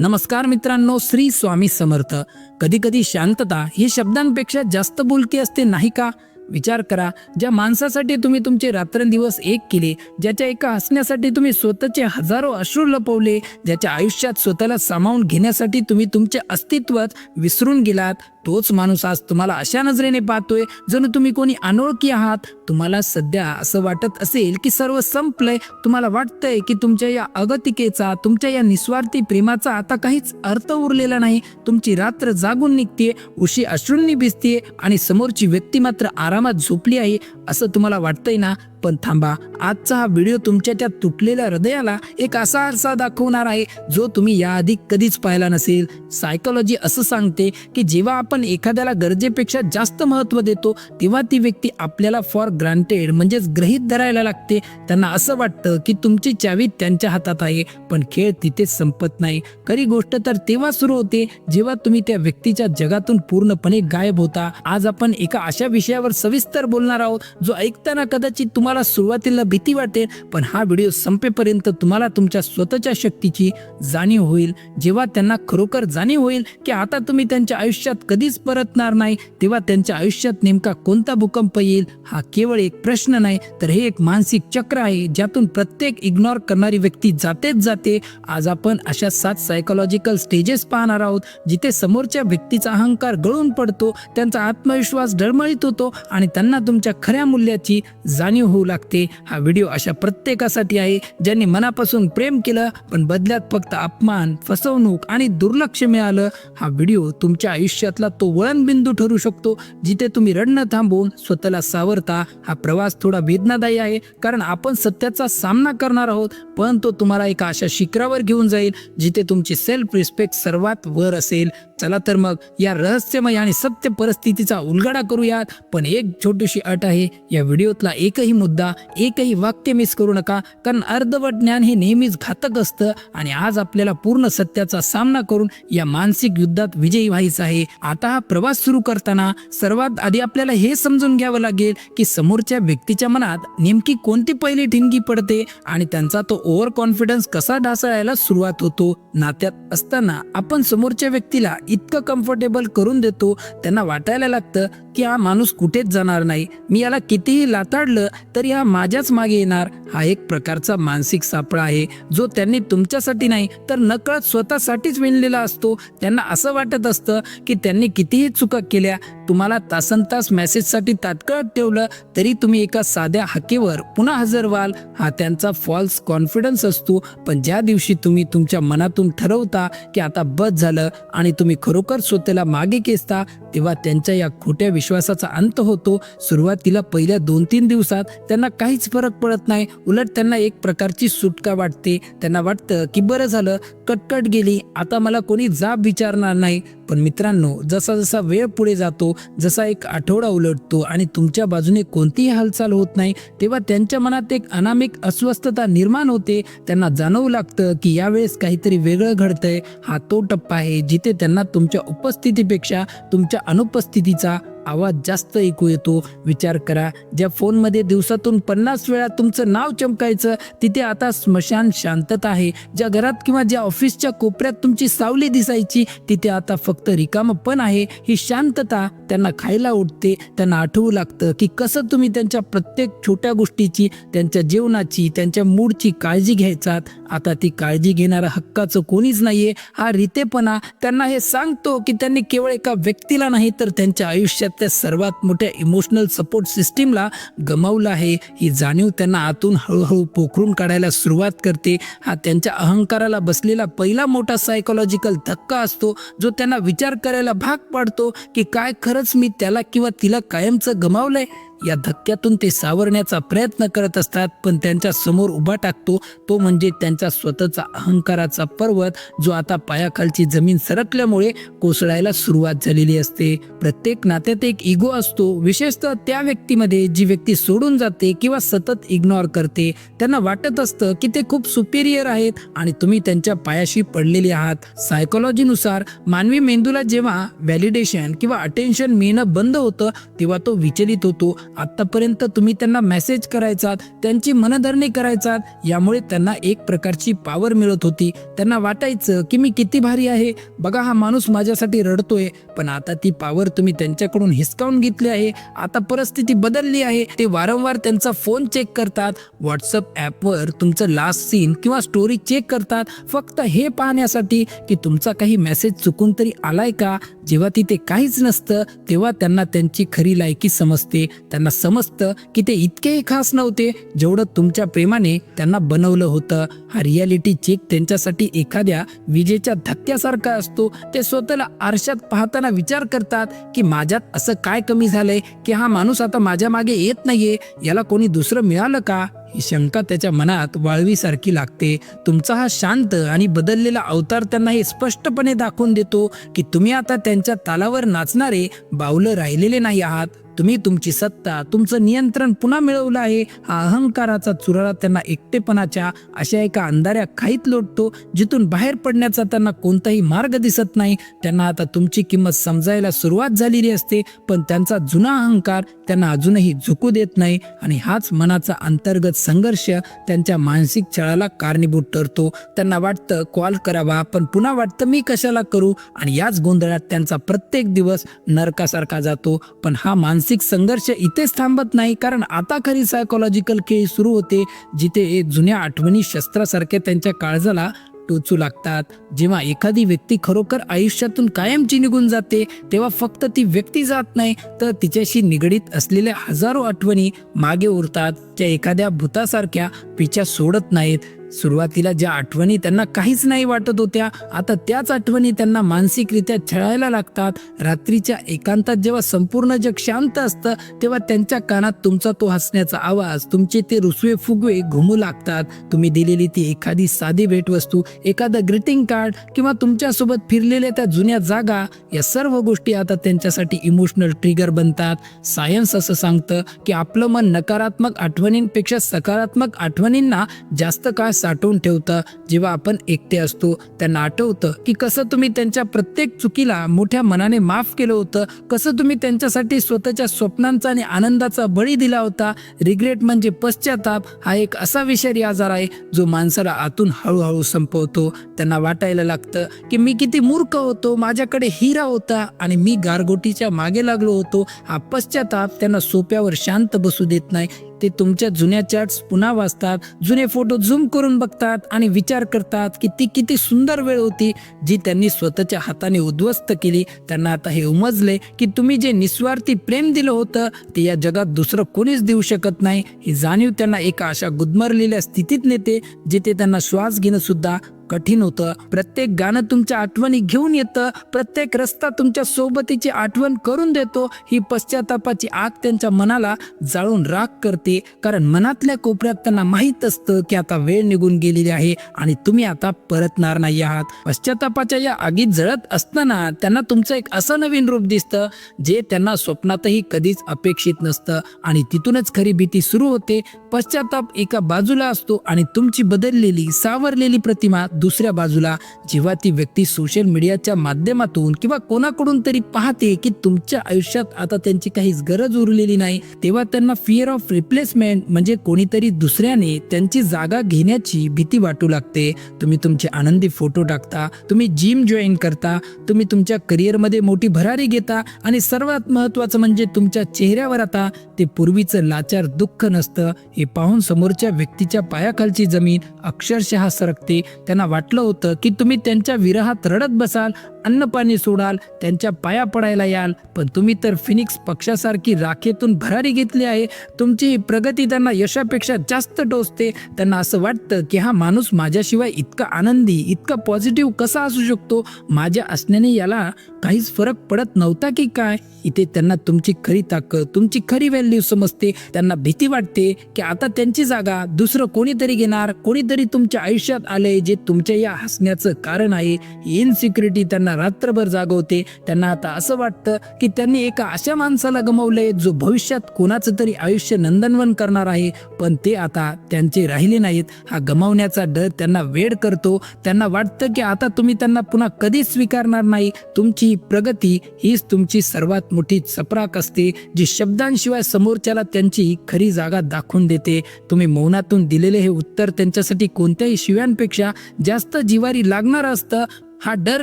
नमस्कार मित्रांनो श्री स्वामी समर्थ. कधी कधी शांतता ही शब्दांपेक्षा जास्त बोलकी असते नाही का? विचार करा ज्या माणसासाठी तुम्ही तुमचे रात्रंदिवस एक केले ज्याच्या एका हसण्यासाठी तुम्ही स्वतःचे हजारो अश्रू लपवले ज्याच्या आयुष्यात स्वतःला सामावून घेण्यासाठी तुम्ही तुमचे अस्तित्वच विसरून गेलात तोच माणूस आज तुम्हाला अशा नजरेने पाहतोय जणू तुम्ही कोणी अनोळखी आहात. तुम्हाला सध्या असं वाटत असेल की सर्व संपलंय. तुम्हाला वाटतंय की तुमच्या या अगतिकेचा तुमच्या या निस्वार्थी प्रेमाचा आता काहीच अर्थ उरलेला नाही. तुमची रात्र जागून निघते उशी अश्रूंनी भिजते आणि समोरची व्यक्ती मात्र आरामात झोपली आहे असं तुम्हाला वाटतंय ना? पण थांबा. आजचा हा व्हिडिओ तुमच्या त्या तुटलेल्या हृदयाला एक असा आरसा दाखवणार आहे जो तुम्ही याआधी कधीच पाहिला नसेल. सायकोलॉजी असं सांगते की जेव्हा आपण एखाद्याला गरजेपेक्षा जास्त महत्त्व देतो तेव्हा ती व्यक्ती आपल्याला फॉर ग्रांटेड म्हणजेच ग्रहित धरायला लागते. त्यांना असं वाटतं की तुमची चावी त्यांच्या हातात आहे पण खेळ तिथेच संपत नाही. खरी गोष्ट तर तेव्हा सुरू होते जेव्हा तुम्ही त्या व्यक्तीच्या जगातून पूर्णपणे गायब होता. आज आपण एका अशा विषयावर सविस्तर बोलणार आहोत जो ऐकताना कदाचित तुम्हाला सुरुवातीला भीती वाटेल पण हा व्हिडिओ संपेपर्यंत तुम्हाला तुमच्या स्वतःच्या शक्तीची जाणीव होईल. जेव्हा त्यांना खरोखर जाणीव होईल की आता तुम्ही त्यांच्या आयुष्यात कधीच परतणार नाही तेव्हा त्यांच्या आयुष्यात नेमका कोणता भूकंप येईल हा केवळ एक प्रश्न नाही तर हे एक मानसिक चक्र आहे ज्यातून प्रत्येक इग्नोर करणारी व्यक्ती जातेच जाते. आज आपण अशा सात सायकोलॉजिकल स्टेजेस पाहणार आहोत जिथे समोरच्या व्यक्तीचा अहंकार गळून पडतो त्यांचा आत्मविश्वास डळमळीत होतो आणि त्यांना तुमच्या खऱ्या मूल्याची जाणीव होऊ लागते. हा व्हिडिओ अशा प्रत्येकासाठी आहे ज्यांनी मनापासून प्रेम केलं पण बदल्यात फक्त अपमान फसवणूक आणि दुर्लक्ष मिळालं. हा व्हिडिओ तुमच्या आयुष्यातला तो वळणबिंदू ठरू शकतो जिथे तुम्ही रडणं थांबवून स्वतःला सावरता. हा प्रवास थोडा वेदनादायी आहे कारण आपण सत्याचा सामना करणार आहोत पण तो तुम्हाला एका अशा शिखरावर घेऊन जाईल जिथे तुमची सेल्फ रिस्पेक्ट सर्वात वर असेल. चला तर मग या रहस्यमय आणि सत्य परिस्थितीचा उलगडा करूयात पण एक छोटीशी अट आहे या व्हिडिओतला एकही मुद्दा एकही वाक्य मिस करू नका कारण अर्धवट ज्ञान हे नेहमीच घातक असतं आणि आज आपल्याला पूर्ण सत्याचा सामना करून या मानसिक युद्धात विजयी व्हायचा आहे. आता हा प्रवास सुरू करताना सर्वात आधी आपल्याला हे समजून घ्यावं लागेल की समोरच्या व्यक्तीच्या मनात नेमकी कोणती पहिली ठिणगी पडते आणि त्यांचा तो ओव्हर कॉन्फिडन्स कसा ढासळायला सुरुवात होतो. नात्यात असताना आपण समोरच्या व्यक्तीला इतकं कम्फर्टेबल करून देतो त्यांना वाटायला लागतं की हा माणूस कुठेच जाणार नाही? मी याला कितीही लाताडलं तरी हा माझ्याच मागे येणार. हा एक प्रकारचा मानसिक सापळा आहे. जो त्यांनी तुमच्यासाठी नाही तर नकळत स्वतःसाठीच विणलेला असतो. त्यांना असं वाटत असतं की त्यांनी कितीही चुका केल्या तुम्हाला तासन तास मेसेजसाठी तात्काळ ठेवलं तरी तुम्ही एका साध्या हाकेवर पुन्हा हजर व्हाल. हा त्यांचा फॉल्स कॉन्फिडन्स असतो. पण ज्या दिवशी तुम्ही तुमच्या मनातून ठरवता की आता बस झालं आणि तुम्ही खरोखर स्वतःला मागे खेचता तेव्हा त्यांच्या या खोट्या विश्वासाचा अंत होतो. सुरुवातीला पहिल्या दोन तीन दिवसात त्यांना काहीच फरक पडत नाही. उलट त्यांना एक प्रकारची सुटका वाटते. त्यांना वाटतं की बरं झालं कटकट गेली आता मला कोणी जाब विचारणार नाही. पण मित्रांनो जसा जसा वेळ पुढे जातो जसा एक आठवडा उलटतो आणि तुमच्या बाजूने कोणतीही हालचाल होत नाही तेव्हा त्यांच्या मनात एक अनामिक अस्वस्थता निर्माण होते. त्यांना जाणवू लागतं की यावेळेस काहीतरी वेगळं घडतंय. हा तो टप्पा आहे जिथे त्यांना तुमच्या उपस्थितीपेक्षा तुमच्या अनुपस्थितीचा आवाज जास्त ऐकू येतो. विचार करा. ज्या फोनमध्ये दिवसातून पन्नास वेळा तुमचं नाव चमकायचं तिथे आता स्मशान शांतता आहे. ज्या घरात किंवा ज्या ऑफिसच्या कोपऱ्यात तुमची सावली दिसायची तिथे आता फक्त रिकाम पण आहे. ही शांतता त्यांना खायला उठते. त्यांना आठवू लागतं की कसं तुम्ही त्यांच्या प्रत्येक छोट्या गोष्टीची त्यांच्या जेवणाची त्यांच्या मूडची काळजी घ्यायचात. आता ती काळजी घेणारा हक्काचं कोणीच नाहीये. हा रितेपणा. त्यांना हे सांगतो की त्यांनी केवळ एका व्यक्तीला नाही तर त्यांच्या आयुष्यात त्या सर्वात मोठ्या इमोशनल सपोर्ट सिस्टीमला गमावलं आहे. ही जाणीव त्यांना आतून हळूहळू पोखरून काढायला सुरुवात करते. हा त्यांच्या अहंकाराला बसलेला पहिला मोठा सायकोलॉजिकल धक्का असतो जो त्यांना विचार करायला भाग पाडतो की काय खरंच मी त्याला किंवा तिला कायमचं गमावलंय? या धक्क्यातून ते सावरण्याचा प्रयत्न करत असतात पण त्यांच्यासमोर उभा टाकतो. तो म्हणजे त्यांचा स्वतःचा अहंकाराचा पर्वत जो आता पायाखालची जमीन सरकल्यामुळे कोसळायला सुरुवात झालेली असते. प्रत्येक नात्यात एक इगो असतो. विशेषतः त्या व्यक्तीमध्ये जी व्यक्ती सोडून जाते किंवा सतत इग्नोर करते त्यांना वाटत असतं की ते खूप सुपेरियर आहेत आणि तुम्ही त्यांच्या पायाशी पडलेले आहात. सायकोलॉजीनुसार मानवी मेंदूला जेव्हा व्हॅलिडेशन किंवा अटेन्शन मिळणं बंद होतं तेव्हा तो विचलित होतो. आतापर्यंत तुम्ही त्यांना मेसेज करायचात त्यांची मनधरणी करायचात यामुळे त्यांना एक प्रकारची पावर मिळत होती. त्यांना वाटायचं की मी किती भारी आहे. बघा हा माणूस माझ्यासाठी रडतोय पण आता ती पावर तुम्ही त्यांच्याकडून हिसकावून घेतली आहे. आता परिस्थिती बदलली आहे. ते वारंवार त्यांचा फोन चेक करतात. व्हॉट्सअप ॲपवर तुमचं लास्ट सीन किंवा स्टोरी चेक करतात. फक्त हे पाहण्यासाठी की तुमचा काही मेसेज चुकून तरी आलाय का? जेव्हा तिथे काहीच नसतं तेव्हा त्यांना त्यांची खरी लायकी समजते. त्यांना समजतं की ते इतकेही खास नव्हते जेवढं तुमच्या प्रेमाने त्यांना बनवलं होतं. हा रियालिटी चेक त्यांच्यासाठी एखाद्या विजेच्या धक्क्यासारखा असतो. ते स्वतःला आरशात पाहताना विचार करतात की माझ्यात असं काय कमी झालंय? की हा माणूस आता माझ्या मागे येत नाहीये? याला कोणी दुसरं मिळालं का? ही शंका त्याच्या मनात वाळवीसारखी लागते. तुमचा हा शांत आणि बदललेला अवतार त्यांना हे स्पष्टपणे दाखवून देतो की तुम्ही आता त्यांच्या तालावर नाचणारे बावलं राहिलेले नाही आहात. तुम्ही तुमची सत्ता तुमचं नियंत्रण पुन्हा मिळवलं आहे. हा अहंकाराचा चुरारा त्यांना एकटेपणाच्या अशा एका अंधाऱ्या खाईत लोटतो जिथून बाहेर पडण्याचा त्यांना कोणताही मार्ग दिसत नाही. त्यांना आता तुमची किंमत समजायला सुरुवात झालेली असते पण त्यांचा जुना अहंकार त्यांना अजूनही झुकू देत नाही. आणि हाच मनाचा अंतर्गत संघर्ष त्यांच्या मानसिक छळाला कारणीभूत ठरतो. त्यांना वाटतं कॉल करावा पण पुन्हा वाटतं मी कशाला करू? आणि याच गोंधळात त्यांचा प्रत्येक दिवस नरकासारखा जातो. पण हा मानसिक संघर्ष इथेच थांबत नाही कारण आता खरी सायकोलॉजिकल खेळ सुरू होते जिथे जुन्या आठवणी शस्त्रासारख्या त्यांच्या काळजाला टोचू लागतात. जेव्हा एखादी व्यक्ती खरोखर आयुष्यातून कायमची निघून जाते तेव्हा फक्त ती व्यक्ती जात नाही तर तिच्याशी निगडीत असलेल्या हजारो आठवणी मागे उरतात त्या एखाद्या भूतासारख्या पिच्या सोडत नाहीत. सुरुवातीला ज्या आठवणी त्यांना काहीच नाही वाटत होत्या आता त्याच आठवणी त्यांना मानसिकरित्या छळायला लागतात. रात्रीच्या एकांतात जेव्हा संपूर्ण जग शांत असतं तेव्हा त्यांच्या कानात तुमचा तो हसण्याचा आवाज तुमचे ते रुसवे फुगवे घुमू लागतात. तुम्ही दिलेली ती एखादी साधी भेटवस्तू एखादं ग्रीटिंग कार्ड किंवा तुमच्यासोबत फिरलेल्या त्या जुन्या जागा या सर्व गोष्टी आता त्यांच्यासाठी इमोशनल ट्रिगर बनतात. सायन्स असं सांगतं की आपलं मन नकारात्मक आठवणींपेक्षा सकारात्मक आठवणींना जास्त काळ साठवून ठेवतं जेव्हा आपण एकटे असतो. त्यांना आठवतं की कसं तुम्ही त्यांच्या प्रत्येक चुकीला मोठ्या मनाने माफ केलं होतं. कसं तुम्ही त्यांच्यासाठी स्वतःच्या स्वप्नांचा आणि आनंदाचा बळी दिला होता. रिग्रेट म्हणजे पश्चाताप हा एक असा विषारी आजार आहे जो माणसाला आतून हळूहळू संपवतो. त्यांना वाटायला लागतं की मी किती मूर्ख होतो माझ्याकडे हिरा होता आणि मी गारगोटीच्या मागे लागलो होतो. हा पश्चाताप त्यांना सोप्यावर शांत बसू देत नाही. ते तुमच्या जुन्या चॅट्स पुन्हा वाचतात जुने फोटो झूम करून बघतात आणि विचार करतात की ती किती सुंदर वेळ होती जी त्यांनी स्वतःच्या हाताने उद्ध्वस्त केली. त्यांना आता हे उमजले की तुम्ही जे निस्वार्थी प्रेम दिलं होतं ते या जगात दुसरं कोणीच देऊ शकत नाही. ही जाणीव त्यांना एका अशा गुदमरलेल्या स्थितीत नेते जिथे त्यांना श्वास घेणं सुद्धा कठीण होतं. प्रत्येक गाणं तुमच्या आठवणी घेऊन येतं. प्रत्येक रस्ता तुमच्या सोबतीची आठवण करून देतो. ही पश्चातापाची आग त्यांच्या मनाला जाळून राग करते. कारण मनातल्या कोपऱ्यात त्यांना माहीत असतं की आता वेळ निघून गेलेली आहे आणि तुम्ही आता परतणार नाही आहात. पश्चातापाच्या या आगीत जळत असताना त्यांना तुमचं एक असं नवीन रूप दिसतं जे त्यांना स्वप्नातही कधीच अपेक्षित नसतं. आणि तिथूनच खरी भीती सुरू होते. पश्चाताप एका बाजूला असतो आणि तुमची बदललेली सावरलेली प्रतिमा दुसऱ्या बाजूला जेव्हा ती व्यक्ती सोशल मीडियाच्या माध्यमातून किंवा कोणाकडून तरी पाहते की तुमच्या आयुष्यात आता त्यांची काहीच गरज उरलेली नाही तेव्हा त्यांना फिअर ऑफ रिप्लेसमेंट म्हणजे कोणीतरी दुसऱ्याने त्यांची जागा घेण्याची भीती वाटू लागते. तुम्ही तुमचे आनंदी फोटो टाकता तुम्ही जिम जॉईन करता तुम्ही तुमच्या करिअरमध्ये मोठी भरारी घेता आणि सर्वात महत्त्वाचं म्हणजे तुमच्या चेहऱ्यावर आता ते पूर्वीचं लाचार दुःख नसतं. हे पाहून समोरच्या व्यक्तीच्या पायाखालची जमीन अक्षरशः सरकते त्यांना वाटलं होतं की तुम्ही त्यांच्या विरहात रडत बसाल अन्नपाणी सोडाल त्यांच्या पाया पडायला याल. पण तुम्ही तर फिनिक्स पक्षासारखी राखेतून भरारी घेतली आहे. तुमची ही प्रगती त्यांना यशापेक्षा जास्त टोचते. त्यांना असं वाटतं की हा माणूस माझ्याशिवाय इतका आनंदी इतका पॉझिटिव्ह कसा असू शकतो? माझ्या असण्याने याला काहीच फरक पडत नव्हता की काय? इथे त्यांना तुमची खरी ताकद तुमची खरी व्हॅल्यू समजते. त्यांना भीती वाटते की आता त्यांची जागा दुसरं कोणीतरी घेणार कोणीतरी तुमच्या आयुष्यात आले जे तुम्ही तुमच्या या हसण्याचं कारण आहे. ही इनसिक्युरिटी त्यांना रात्रभर जागवते. त्यांना आता असं वाटतं की त्यांनी एका अशा माणसाला गमावलंय जो भविष्यात कोणाचं तरी आयुष्य नंदनवन करणार आहे. पण ते आता त्यांचे राहिले नाहीत. हा गमावण्याचा डर त्यांना वेड करतो. त्यांना वाटतं की आता तुम्ही त्यांना पुन्हा कधीच स्वीकारणार नाही. तुमची प्रगती हीच तुमची सर्वात मोठी चपराक असते जी शब्दांशिवाय समोरच्याला त्यांची खरी जागा दाखवून देते. तुम्ही मौनातून दिलेले हे उत्तर त्यांच्यासाठी कोणत्याही शिव्यांपेक्षा जास्त जिवारी लागणार असतं हा डर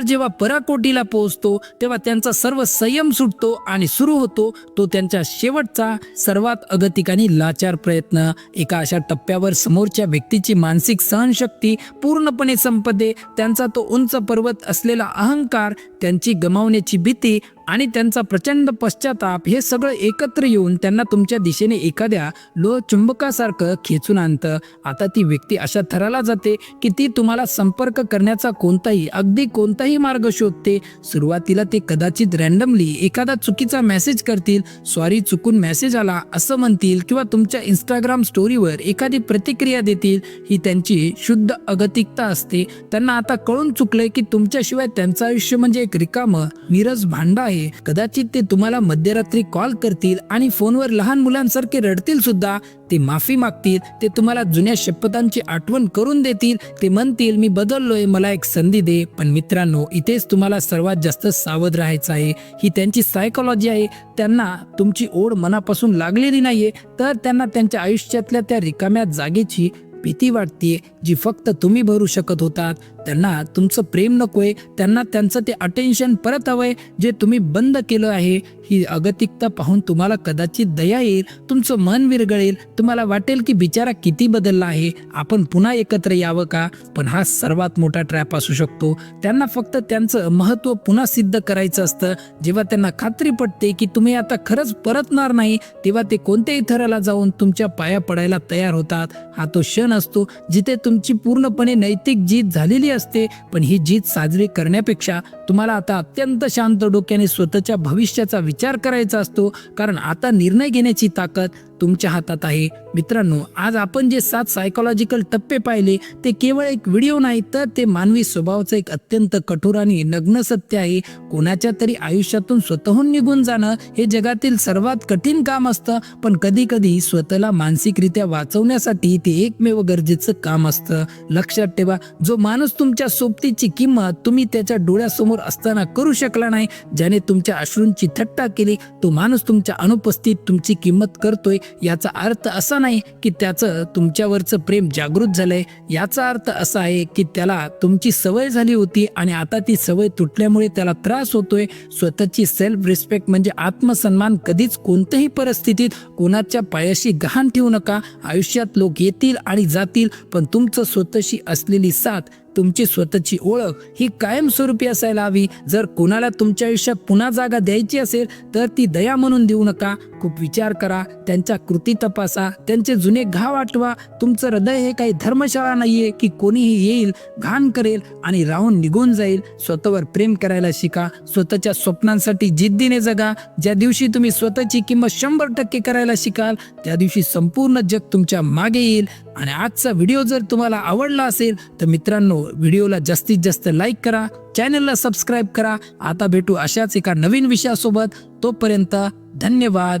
जेव्हा पराकोटीला पोहोचतो तेव्हा त्यांचा सर्व संयम सुटतो आणि सुरू होतो तो त्यांच्या शेवटचा सर्वात अगतिक आणि लाचार प्रयत्न. एका अशा टप्प्यावर समोरच्या व्यक्तीची मानसिक सहनशक्ती पूर्णपणे संपते. त्यांचा तो उंच पर्वत असलेला अहंकार त्यांची गमावण्याची भीती आणि त्यांचा प्रचंड पश्चाताप हे सगळं एकत्र येऊन त्यांना तुमच्या दिशेने एखाद्या लोह चुंबकासारखं खेचून आणतं. आता ती व्यक्ती अशा थराला जाते की ती तुम्हाला संपर्क करण्याचा कोणताही अगदी कोणताही मार्ग शोधते. सुरुवातीला ते कदाचित रॅन्डमली एखादा चुकीचा मेसेज करतील सॉरी चुकून मेसेज आला असं म्हणतील किंवा तुमच्या इंस्टाग्राम स्टोरीवर एखादी प्रतिक्रिया देतील. ही त्यांची शुद्ध अगतिकता असते. त्यांना आता कळून चुकलंय की तुमच्याशिवाय त्यांचं आयुष्य म्हणजे एक रिकामं नीरज भांडा आहे. कदाचित ते तुम्हाला मध्यरात्री कॉल करतील आणि फोनवर लहान मुलांसारखे रडतील सुद्धा. ते माफी मागतील ते तुम्हाला जुन्या शपथांची आठवण करून देतील. ते म्हणतील मी बदललोय मला एक संधी दे. पण मित्रांनो इथेच तुम्हाला सर्वात जास्त सावध राहायचं आहे. ही त्यांची सायकोलॉजी आहे. त्यांना तुमची ओढ मनापासून लागलेली नाहीये. तर त्यांना त्यांच्या आयुष्यातल्या त्या रिकाम्या जागेची भीती वाटते जी फक्त तुम्ही भरू शकत होतात. त्यांना तुमचं प्रेम नकोय त्यांना त्यांचं ते अटेन्शन परत हवंय जे तुम्ही बंद केलं आहे ही अगतिकता पाहून तुम्हाला कदाचित दया येईल तुमचं मन विरगळेल तुम्हाला वाटेल की बिचारा किती बदलला आहे आपण पुन्हा एकत्र यावं का? पण हा सर्वात मोठा ट्रॅप असू शकतो. त्यांना फक्त त्यांचं महत्त्व पुन्हा सिद्ध करायचं असतं. जेव्हा त्यांना खात्री पडते की तुम्ही आता खरंच परतणार नाही तेव्हा ते कोणत्याही थराला जाऊन तुमच्या पाया पडायला तयार होतात. हा तो क्षण असतो जिथे तुमची पूर्णपणे नैतिक जीत झालेली असते पण ही जीत साजरी करण्यापेक्षा तुम्हाला आता अत्यंत शांत डोक्याने स्वतःच्या भविष्याचा विचार करायचा असतो कारण आता निर्णय घेण्याची ताकद तुमच्या हातात आहे. मित्रांनो आज आपण जे सात सायकोलॉजिकल टप्पे पाहिले ते केवळ एक व्हिडिओ नाही तर ते मानवी स्वभावाचं एक अत्यंत कठोर आणि नग्न सत्य आहे. कोणाच्या तरी आयुष्यातून स्वतःहून निघून जाणं हे जगातील सर्वात कठीण काम असतं पण कधी कधी स्वतःला मानसिकरित्या वाचवण्यासाठी ते एकमेव गरजेचं काम असतं. लक्षात ठेवा जो माणूस तुमच्या सोबतीची किंमत तुम्ही त्याच्या डोळ्यासमोर असताना करू शकला नाही ज्याने तुमच्या अश्रूंची थट्टा केली तो माणूस तुमच्या अनुपस्थित तुमची किंमत करतोय याचा अर्थ असा नाही की त्याचं तुमच्यावरचं प्रेम जागृत झालंय. याचा अर्थ असा आहे की त्याला तुमची सवय झाली होती आणि आता ती सवय तुटल्यामुळे त्याला त्रास होतोय. स्वतःची सेल्फ रिस्पेक्ट म्हणजे आत्मसन्मान कधीच कोणत्याही परिस्थितीत कोणाच्या पायाशी गहाण ठेवू नका. आयुष्यात लोक येतील आणि जातील पण तुमचं स्वतःशी असलेली साथ तुमची स्वतःची ओळख ही कायमस्वरूपी असायला हवी. जर कोणाला तुमच्या आयुष्यात पुन्हा जागा द्यायची असेल तर ती दया म्हणून देऊ नका. खूप विचार करा त्यांच्या कृती तपासा त्यांचे जुने घाव आठवा. तुमचं हृदय हे काही धर्मशाळा नाहीये की कोणीही येईल घाण करेल आणि राहून निघून जाईल. स्वतःवर प्रेम करायला शिका. स्वतःच्या स्वप्नांसाठी जिद्दीने जगा. ज्या दिवशी तुम्ही स्वतःची किंमत शंभर टक्के करायला शिकाल त्या दिवशी संपूर्ण जग तुमच्या मागे येईल. आणि आजचा व्हिडिओ जर तुम्हाला आवडला असेल तर मित्रांनो व्हिडिओला जास्तीत जास्त लाईक करा चॅनलला सबस्क्राईब करा. आता भेटू अशाच एका नवीन विषयासोबत. तोपर्यंत धन्यवाद.